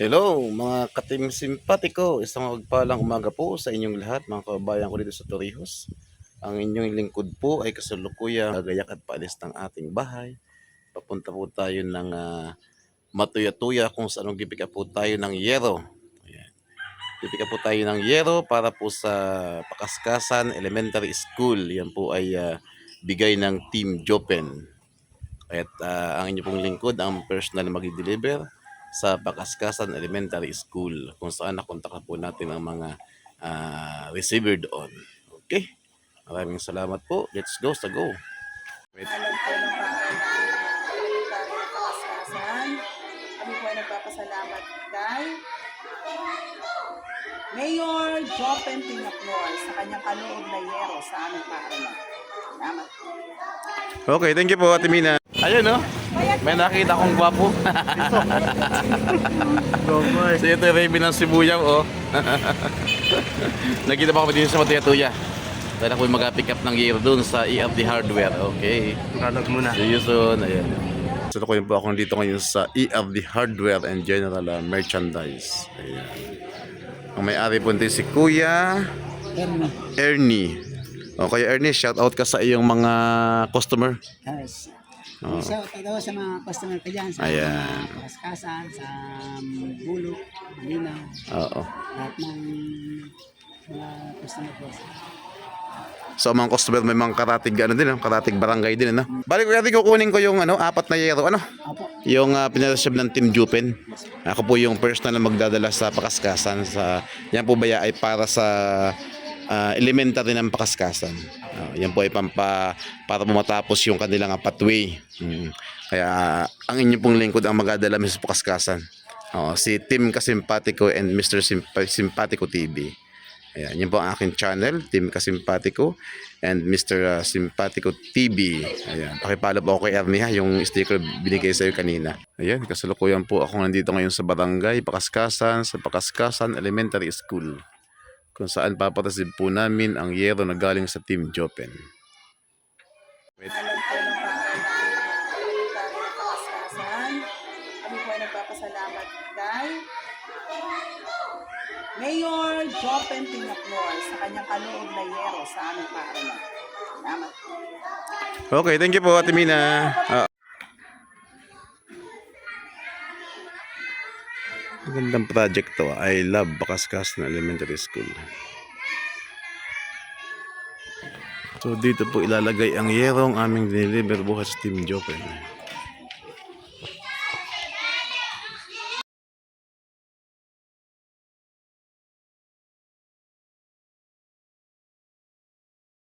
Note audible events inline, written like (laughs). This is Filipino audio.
Hello mga katim simpatiko, isang magpalang umaga po sa inyong lahat mga kababayan ko dito sa Torrijos. Ang inyong lingkod po ay kasalukuyan gagayak at paalis ng ating bahay. Papunta po tayo ng ah, Matuya-tuya kung saan gipika po tayo ng yero. Ayan. Gipika po tayo ng yero para po sa Pakaskasan Elementary School. Yan po ay ah, bigay ng Team Jopen. At ah, ang inyong pong lingkod, ang personal na mag-deliver sa Pakaskasan Elementary School kung saan nakontakan po natin ang mga ah, receiver doon. Okay? Maraming salamat po. Let's go sa go. Wait. Alam po ng Pakaskasan. Kami po ay nagpapasalamat kay Mayor Jopen Pinaploy sa kanyang kaloob na yero sa aming paaralan. Salamat. Okay, thank you po Ate Mina. Ayun no? May nakita kong gwapo. si ito yung Raven ng Sibuyaw oh. (laughs) Nakita pa kami din sa Matuyatuya. Dahil ako yung mag-pick up ng gear dun sa ERD Hardware. Okay. Tagalog muna. See you soon. Ayan. So ko po ako dito ngayon sa ERD Hardware and General uh, Merchandise. Ayan. Ang may-ari po nito si Kuya Ernie. O Kuya Ernie, shout out ka sa iyong mga customer. Yes. Oo. So, tayo sa mga customer ko dyan, sa Ayan. mga kaskasan, sa um, bulok, malinaw, Oo. lahat ng mga customer ko. So mga customer may mga karatig ano din, no? karatig barangay din ano. Balik ko yati kukunin ko yung ano, apat na yero ano. Opo, Yung uh, pinarasyab ng Team Jupen. Ako po yung personal na magdadala sa Pakaskasan sa yan po ba ay para sa ah, elementary ng Pakaskasan. Ah, yan po ay pampa para po matapos yung kanilang ah, pathway. Mm. Kaya ah, ang inyo pong lingkod ang magdadala sa Pakaskasan. Oh, si Team Kasimpatiko and Mr. Simpa- Simpatico TV. Ayan, yun po ang aking channel, Team Kasimpatiko and Mr. uh, Simpatico TV. Ayan, pakipalo po ako kay Ernie ha, yung sticker binigay sa'yo kanina. Ayan, kasalukuyan po ako nandito ngayon sa barangay, Pakaskasan, sa Pakaskasan Elementary School. Kung saan papatasib po namin ang yero na galing sa Team Jopen. Wait. Kami po ay nagpapasalamat kay Mayor Jopen Pinaploy sa kanyang kaloob na yero sa aming paaralan. Salamat. Okay, thank you po Ate Mina. Ah. Magandang project to. I love Pakaskasan Elementary School. So dito po ilalagay ang yerong aming deliver bukas Team Jopen.